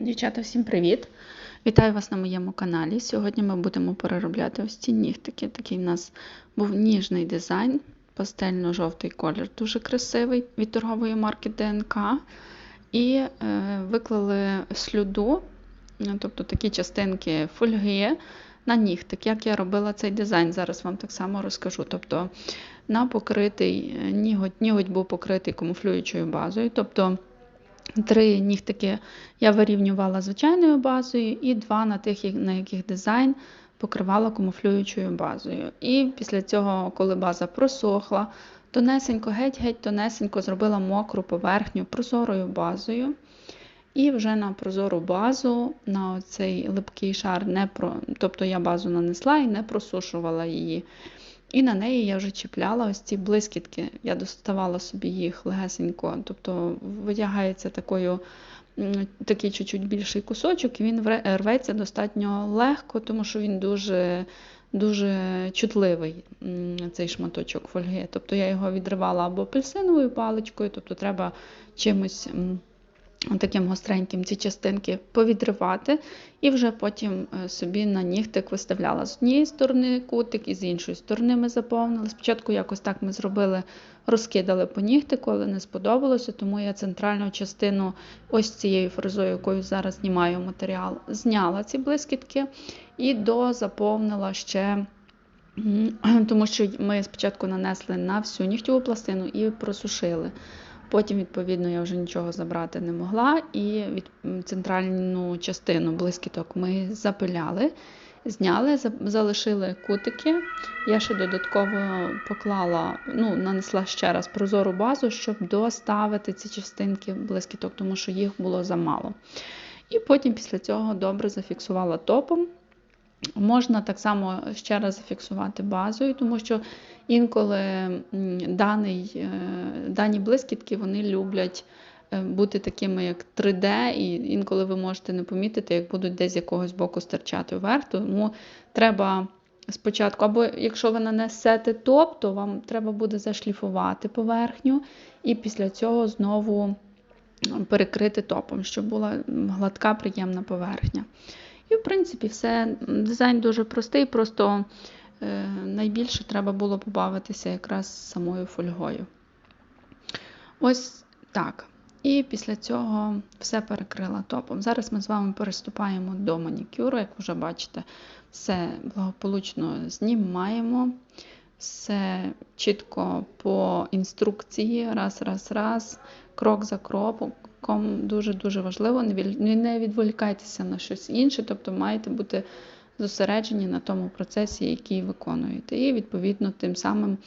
Дівчата, всім привіт! Вітаю вас на моєму каналі. Сьогодні ми будемо переробляти ось ці нігтики. Такий у нас був ніжний дизайн, пастельно-жовтий колір, дуже красивий від торгової марки ДНК. І е, виклали слюду, ну, тобто такі частинки фольги на нігтик. Як я робила цей дизайн, зараз вам так само розкажу. Тобто на покритий е, ніготь, ніготь був покритий камуфлюючою базою. тобто Три нігтики я вирівнювала звичайною базою, і два на тих, на яких дизайн покривала камуфлюючою базою. І після цього, коли база просохла, тонесенько, геть-геть тонесенько зробила мокру поверхню прозорою базою. І вже на прозору базу, на цей липкий шар, не про... тобто я базу нанесла і не просушувала її. І на неї я вже чіпляла ось ці блискітки. Я доставала собі їх легесенько, тобто витягається такою, такий чуть-чуть більший кусочок, і він рветься достатньо легко, тому що він дуже дуже чутливий, цей шматочок фольги. Тобто я його відривала або апельсиновою паличкою, тобто треба чимось таким гостреньким ці частинки повідривати, і вже потім е, собі на нігтик виставляла з однієї сторони кутик і з іншої сторони ми заповнили. Спочатку якось так ми зробили, розкидали по нігтику, але не сподобалося, тому я центральну частину ось цією фрезою, якою зараз знімаю матеріал, зняла ці блискітки і дозаповнила ще. Тому що ми спочатку нанесли на всю нігтєву пластину і просушили. Потім, відповідно, я вже нічого забрати не могла, і від центральну частину блискіток ми запиляли, зняли, залишили кутики. Я ще додатково поклала, ну, нанесла ще раз прозору базу, щоб доставити ці частинки блискіток, тому що їх було замало. І потім після цього добре зафіксувала топом. Можна так само ще раз зафіксувати базою, тому що інколи даний, е, дані блискітки вони люблять е, бути такими, як 3D, і інколи ви можете не помітити, як будуть десь з якогось боку стирчати вверх. Тому треба спочатку, або якщо ви нанесете топ, то вам треба буде зашліфувати поверхню, і після цього знову перекрити топом, щоб була гладка, приємна поверхня. І, в принципі, все. Дизайн дуже простий, просто е, найбільше треба було побавитися якраз самою фольгою. Ось так. І після цього все перекрила топом. Зараз ми з вами переступаємо до манікюру, як вже бачите, все благополучно знімаємо. Все чітко по інструкції, раз, раз, раз, крок за кроком, дуже-дуже важливо. Не відволікайтеся на щось інше, тобто маєте бути зосереджені на тому процесі, який виконуєте. І, відповідно, тим самим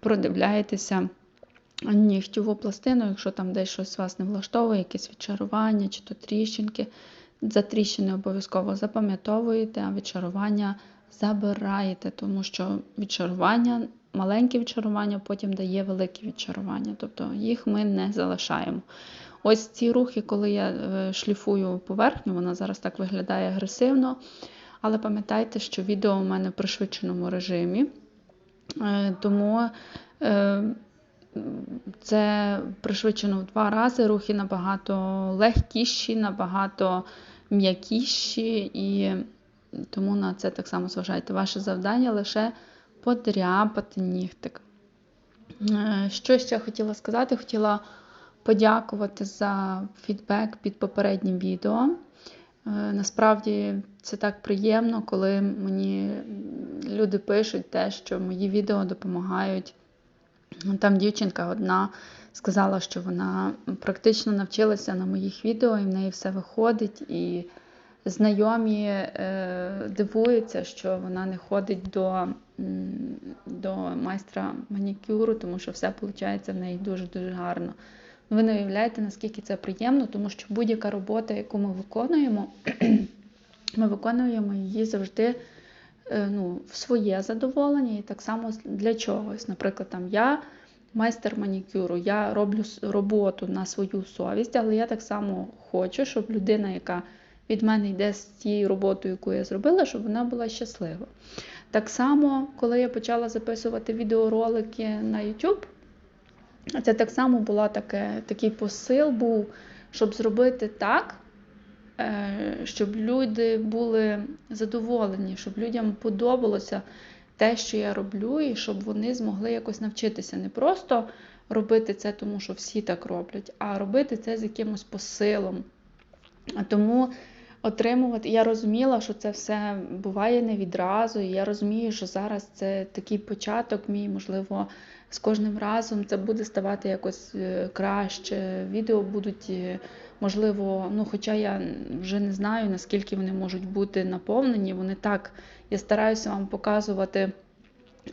продивляєтеся нігтєву пластину, якщо там десь щось вас не влаштовує, якесь відчарування чи то тріщинки. За тріщини обов'язково запам'ятовуєте, а відчарування забираєте, тому що відчарування, маленьке відчарування потім дає велике відчарування, тобто їх ми не залишаємо. Ось ці рухи, коли я е, шліфую поверхню, вона зараз так виглядає агресивно. Але пам'ятайте, що відео у мене в пришвидшеному режимі, е, тому е, це пришвидшено в два рази. Рухи набагато легкіші, набагато м'якіші, і тому на це так само зважайте. Ваше завдання лише подряпати нігтик. Що ще хотіла сказати? Хотіла подякувати за фідбек під попереднім відео. Е, насправді це так приємно, коли мені люди пишуть те, що мої відео допомагають. Там дівчинка одна сказала, що вона практично навчилася на моїх відео, і в неї все виходить. І знайомі е, дивуються, що вона не ходить до до майстра манікюру, тому що все виходить в неї дуже-дуже гарно. Ви не уявляєте, наскільки це приємно, тому що будь-яка робота, яку ми виконуємо, ми виконуємо її завжди е, ну, в своє задоволення і так само для чогось. Наприклад, там я майстер манікюру, я роблю роботу на свою совість, але я так само хочу, щоб людина, яка від мене йде з тією роботою, яку я зробила, щоб вона була щаслива. Так само, коли я почала записувати відеоролики на YouTube, це так само була таке, такий посил був, щоб зробити так, е, щоб люди були задоволені, щоб людям подобалося те, що я роблю, і щоб вони змогли якось навчитися. Не просто робити це, тому що всі так роблять, а робити це з якимось посилом. Тому отримувати, я розуміла, що це все буває не відразу. І я розумію, що зараз це такий початок, мій, можливо, з кожним разом це буде ставати якось е, краще. Відео будуть, е, можливо, ну, хоча я вже не знаю, наскільки вони можуть бути наповнені. Вони так, я стараюся вам показувати.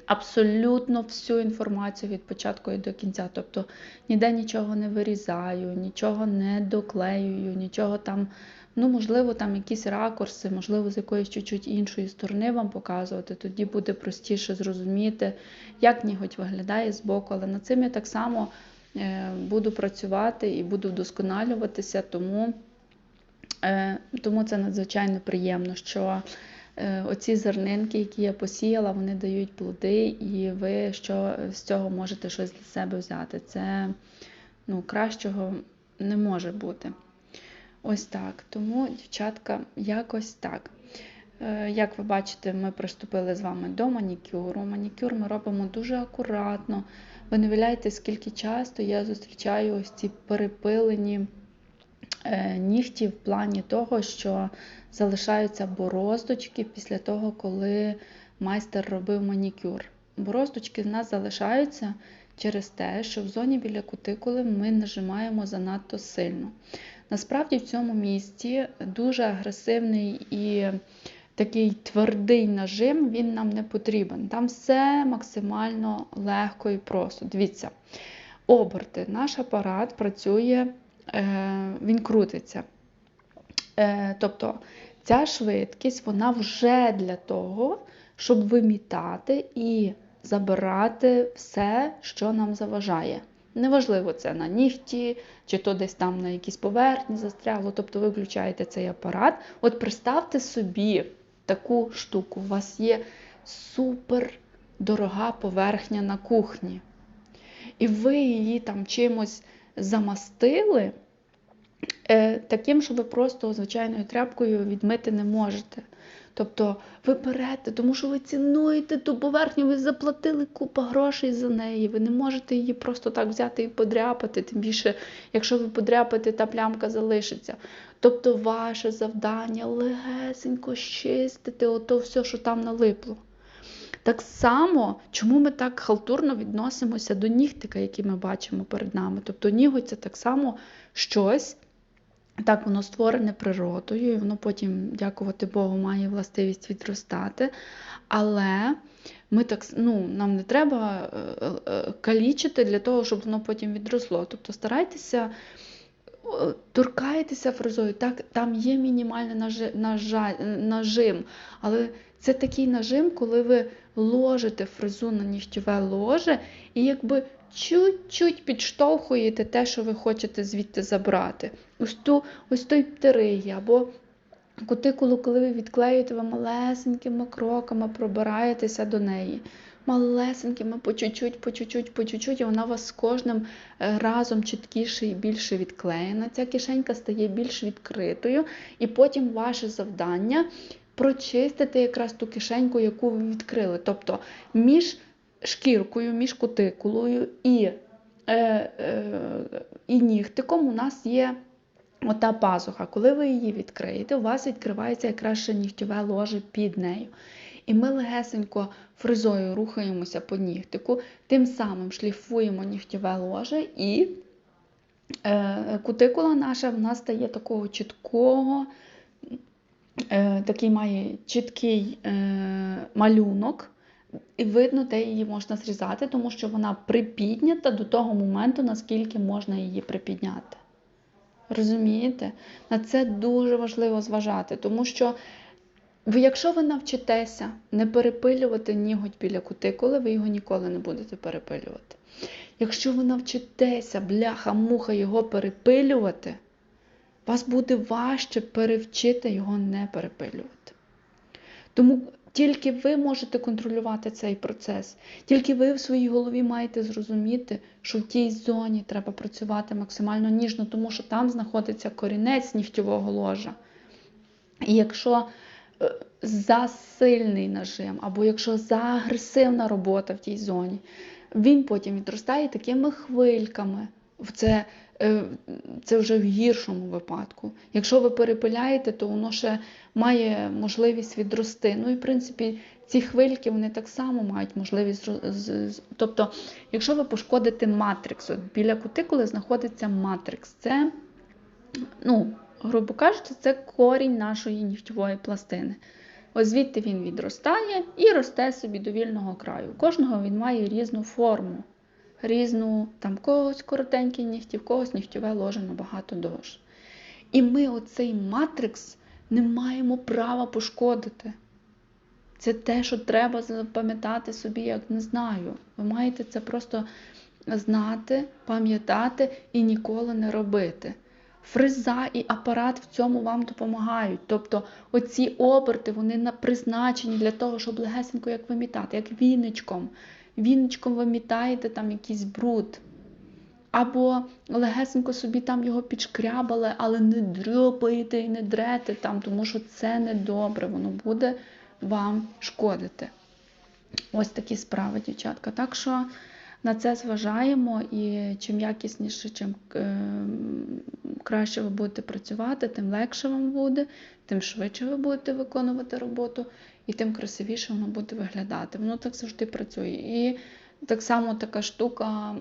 Абсолютно всю інформацію від початку і до кінця. Тобто ніде нічого не вирізаю, нічого не доклеюю, нічого там, ну, можливо, там якісь ракурси, можливо, з якоїсь чуть-чуть іншої сторони вам показувати. Тоді буде простіше зрозуміти, як ніготь виглядає збоку. Але над цим я так само е, буду працювати і буду вдосконалюватися, тому, е, тому це надзвичайно приємно. що Е, оці зернинки, які я посіяла, вони дають плоди, і ви що з цього можете щось для себе взяти. Це ну, кращого не може бути. Ось так. Тому, дівчатка, якось так. Е, як ви бачите, ми приступили з вами до манікюру. Манікюр ми робимо дуже акуратно. Ви не виявляєте, скільки часто я зустрічаю ось ці перепилені. Е, нігті в плані того, що залишаються бороздочки після того, коли майстер робив манікюр. Бороздочки в нас залишаються через те, що в зоні біля кутикули ми нажимаємо занадто сильно. Насправді, в цьому місці дуже агресивний і такий твердий нажим, він нам не потрібен. Там все максимально легко і просто. Дивіться, оберти. Наш апарат працює Е, він крутиться. Е, тобто ця швидкість вона вже для того, щоб вимітати і забирати все, що нам заважає. Неважливо, це на нігті, чи то десь там на якійсь поверхні застрягло, тобто ви включаєте цей апарат. От представте собі таку штуку. У вас є супер дорога поверхня на кухні. І ви її там чимось замастили е, таким, що ви просто звичайною тряпкою відмити не можете. Тобто ви берете, тому що ви цінуєте ту поверхню, ви заплатили купу грошей за неї. Ви не можете її просто так взяти і подряпати. Тим більше, якщо ви подряпаєте, та плямка залишиться. Тобто, ваше завдання легесенько щистити ото все, що там налипло. Так само, чому ми так халтурно відносимося до нігтика, який ми бачимо перед нами. Тобто ніготь так само щось, так воно створене природою, і воно потім, дякувати Богу, має властивість відростати. Але ми так, ну, нам не треба е, е, калічити для того, щоб воно потім відросло. Тобто старайтеся. Торкаєтеся фрезою, так, там є мінімальний нажим, але це такий нажим, коли ви ложите фрезу на нігтєве ложе і якби чуть-чуть підштовхуєте те, що ви хочете звідти забрати. Ось ту, ось той птеригі, або кутикулу, коли ви відклеюєте, ви малесенькими кроками пробираєтеся до неї. Малесенькими, по чуть-чуть, по чуть-чуть, по чуть-чуть, і вона вас з кожним е, разом чіткіше і більше відклеєна. Ця кишенька стає більш відкритою, і потім ваше завдання прочистити якраз ту кишеньку, яку ви відкрили. Тобто між шкіркою, між кутикулою і е, е, і нігтиком у нас є ота пазуха. Коли ви її відкриєте, у вас відкривається якраз ще нігтєве ложе під нею. І ми легесенько фризою рухаємося по нігтику, тим самим шліфуємо нігтєве ложе і е, кутикула наша в нас стає такого чіткого, е, такий має чіткий е, малюнок. І видно, де її можна зрізати, тому що вона припіднята до того моменту, наскільки можна її припідняти. Розумієте? На це дуже важливо зважати, тому що ви, якщо ви навчитеся не перепилювати ніготь біля кутикули, ви його ніколи не будете перепилювати. Якщо ви навчитеся, бляха-муха, його перепилювати, вас буде важче перевчити його не перепилювати. Тому Тільки ви можете контролювати цей процес. Тільки ви в своїй голові маєте зрозуміти, що в тій зоні треба працювати максимально ніжно, тому що там знаходиться корінець нігтєвого ложа. І якщо е, засильний нажим, або якщо заагресивна робота в тій зоні, він потім відростає такими хвильками. Це, е, це вже в гіршому випадку. Якщо ви перепиляєте, то воно ще має можливість відрости. Ну і в принципі ці хвильки вони так само мають можливість. Тобто, якщо ви пошкодите матрикс, от біля кутикули знаходиться матрикс. Це, ну, грубо кажучи, це корінь нашої нігтєвої пластини. Ось звідти він відростає і росте собі до вільного краю. Кожного він має різну форму, різну, там когось коротенькі нігті, в когось нігтєве ложе набагато довше. І ми оцей матрикс не маємо права пошкодити. Це те, що треба запам'ятати собі, як не знаю. Ви маєте це просто знати, пам'ятати і ніколи не робити. Фреза і апарат в цьому вам допомагають. Тобто оці оберти вони призначені для того, щоб легесенько як вимітати, як віничком. Віничком вимітаєте там якийсь бруд. Або легесенько собі там його підшкрябали, але не дрьопаєте і не дрете там, тому що це недобре, воно буде вам шкодити. Ось такі справи, дівчатка. Так що на це зважаємо, і чим якісніше, чим е, краще ви будете працювати, тим легше вам буде, тим швидше ви будете виконувати роботу, і тим красивіше воно буде виглядати. Воно так завжди працює. І так само така штука,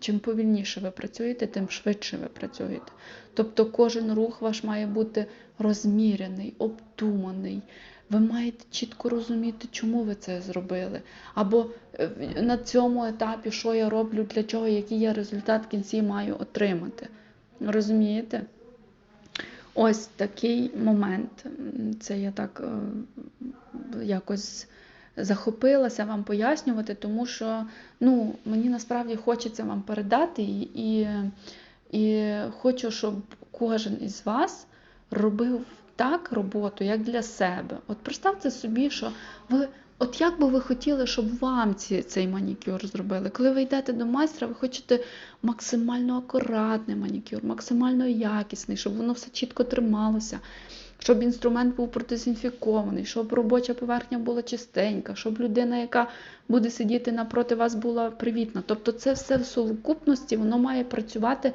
чим повільніше ви працюєте, тим швидше ви працюєте. Тобто кожен рух ваш має бути розмірений, обдуманий. Ви маєте чітко розуміти, чому ви це зробили. Або е, на цьому етапі, що я роблю, для чого, який я результат в кінці маю отримати. Розумієте? Ось такий момент. Це я так е, якось захопилася вам пояснювати, тому що ну, мені насправді хочеться вам передати і, і, і хочу, щоб кожен із вас робив так роботу, як для себе. От представте собі, що ви. От як би ви хотіли, щоб вам ці, цей манікюр зробили? Коли ви йдете до майстра, ви хочете максимально акуратний манікюр, максимально якісний, щоб воно все чітко трималося, щоб інструмент був продезінфікований, щоб робоча поверхня була чистенька, щоб людина, яка буде сидіти напроти вас, була привітна. Тобто це все в сукупності, воно має працювати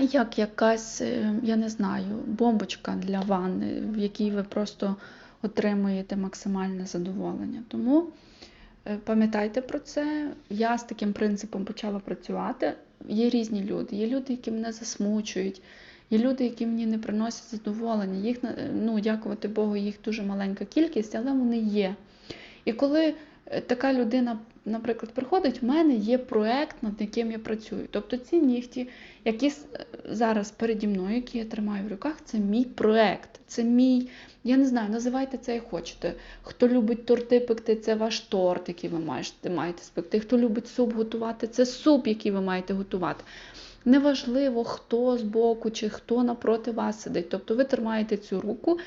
як якась, е, я не знаю, бомбочка для ванни, в якій ви просто отримуєте максимальне задоволення. Тому е, пам'ятайте про це. Я з таким принципом почала працювати. Є різні люди. Є люди, які мене засмучують, є люди, які мені не приносять задоволення. Їх, ну, дякувати Богу, їх дуже маленька кількість, але вони є. І коли е, така людина, наприклад, приходить, в мене є проект, над яким я працюю. Тобто ці нігті, які зараз переді мною, які я тримаю в руках, це мій проект. Це мій, я не знаю, називайте це як хочете. Хто любить торти пекти, це ваш торт, який ви маєте, спекти. Хто любить суп готувати, це суп, який ви маєте готувати. Неважливо, хто збоку чи хто напроти вас сидить. Тобто ви тримаєте цю руку,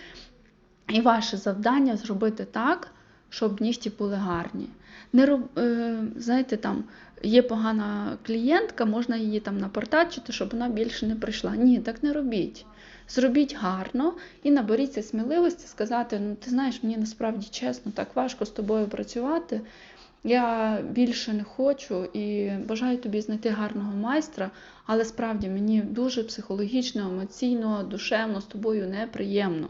і ваше завдання зробити так, щоб нігті були гарні. Не роб, е, знаєте, там є погана клієнтка, можна її там напортачити, щоб вона більше не прийшла. Ні, так не робіть. Зробіть гарно і наберіться сміливості сказати: ну ти знаєш, мені насправді чесно, так важко з тобою працювати. Я більше не хочу і бажаю тобі знайти гарного майстра, але справді мені дуже психологічно, емоційно, душевно з тобою неприємно.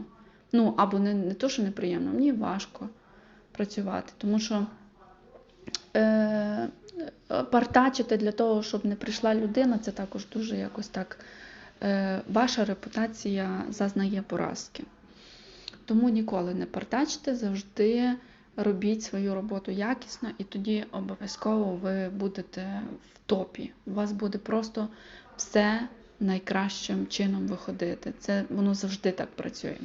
Ну, або не, не то, що неприємно, мені важко працювати, тому що е, партачити для того, щоб не прийшла людина, це також дуже якось так. Е, ваша репутація зазнає поразки. Тому ніколи не партачте, завжди робіть свою роботу якісно, і тоді обов'язково ви будете в топі. У вас буде просто все найкращим чином виходити. Це воно завжди так працює.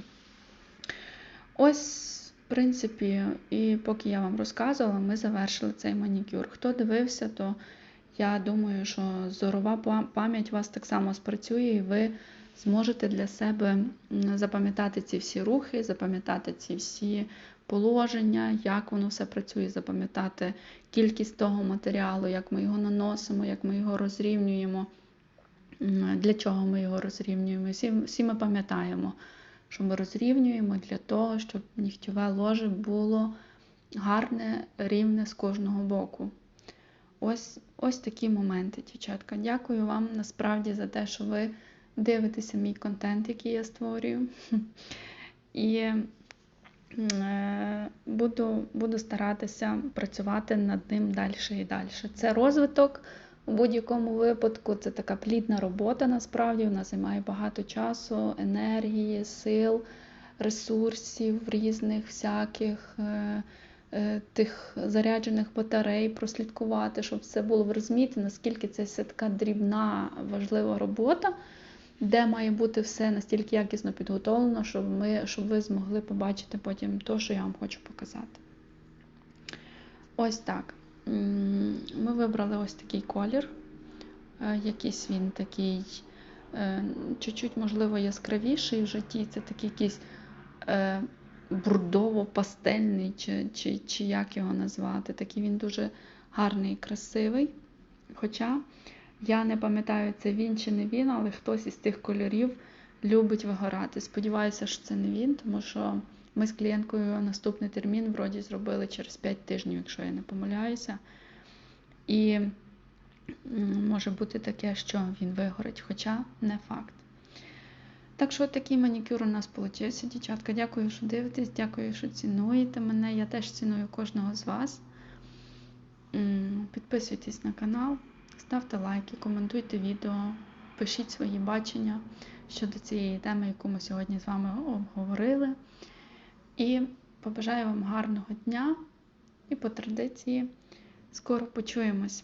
Ось, принципі, і поки я вам розказувала, ми завершили цей манікюр. Хто дивився, то я думаю, що зорова пам'ять вас так само спрацює, і ви зможете для себе запам'ятати ці всі рухи, запам'ятати ці всі положення, як воно все працює, запам'ятати кількість того матеріалу, як ми його наносимо, як ми його розрівнюємо, для чого ми його розрівнюємо. Всі, всі ми пам'ятаємо, що ми розрівнюємо для того, щоб нігтєве ложе було гарне, рівне з кожного боку. Ось, ось такі моменти, дівчатка. Дякую вам насправді за те, що ви дивитеся мій контент, який я створюю. І е, буду, буду старатися працювати над ним далі і далі. Це розвиток у будь-якому випадку, це така плідна робота насправді. Вона займає багато часу, енергії, сил, ресурсів різних всяких. е, е, Тих заряджених батарей прослідкувати, щоб все було ви розумієте, наскільки це все така дрібна, важлива робота, де має бути все настільки якісно підготовлено, щоб, ми, щоб ви змогли побачити потім те, що я вам хочу показати. Ось так. Ми вибрали ось такий колір. Е, Якийсь він такий, е, чуть-чуть, можливо, яскравіший в житті. Це такий якийсь е, бурдово-пастельний, чи, чи, чи як його назвати. Такий він дуже гарний і красивий. Хоча я не пам'ятаю, це він чи не він, але хтось із тих кольорів любить вигорати. Сподіваюся, що це не він, тому що ми з клієнткою наступний термін вроді зробили через 5 тижнів, якщо я не помиляюся. І може бути таке, що він вигорить, хоча не факт. Так що такий манікюр у нас вийшов, дівчатка. Дякую, що дивитесь, дякую, що цінуєте мене. Я теж ціную кожного з вас. Підписуйтесь на канал, ставте лайки, коментуйте відео, пишіть свої бачення щодо цієї теми, яку ми сьогодні з вами обговорили. І побажаю вам гарного дня і по традиції скоро почуємось.